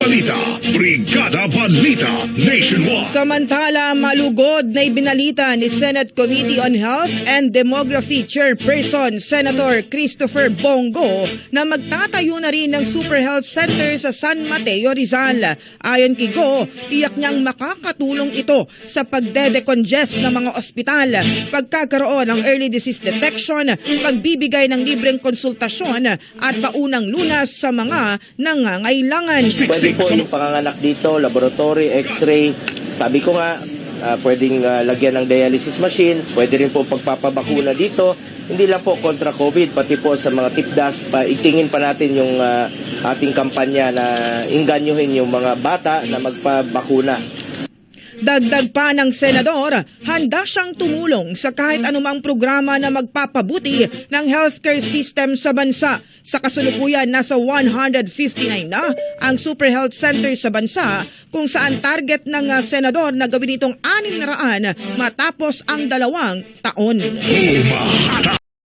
Balita, Brigada Balita Nationwide. Samantala, malugod na ibinalita ni Senate Committee on Health and Demography Chairperson Senator Christopher Bongo na magtatayo na rin ng Super Health Center sa San Mateo, Rizal. Ayon kay Go, tiyak niyang makakatulong ito sa pagdedecongest ng mga ospital, pagkakaroon ng early disease detection, pagbibigay ng libreng konsultasyon at paunang lunas sa mga nangangailangan. Siksik po yung panganganak dito, laboratory, x-ray. Sabi ko nga, ah, pwedeng ah, lagyan ng dialysis machine, pwede rin po pagpapabakuna dito. Hindi lang po kontra COVID, pati po sa mga tipdas, pa, itingin pa natin yung ah, ating kampanya na inganyohin yung mga bata na magpabakuna. Dagdag pa ng senador, handa siyang tumulong sa kahit anumang programa na magpapabuti ng healthcare system sa bansa. Sa kasulukuyan, nasa 159 na ang super health center sa bansa kung saan target ng uh, senador na gawin itong 600 matapos ang dalawang taon. Umahata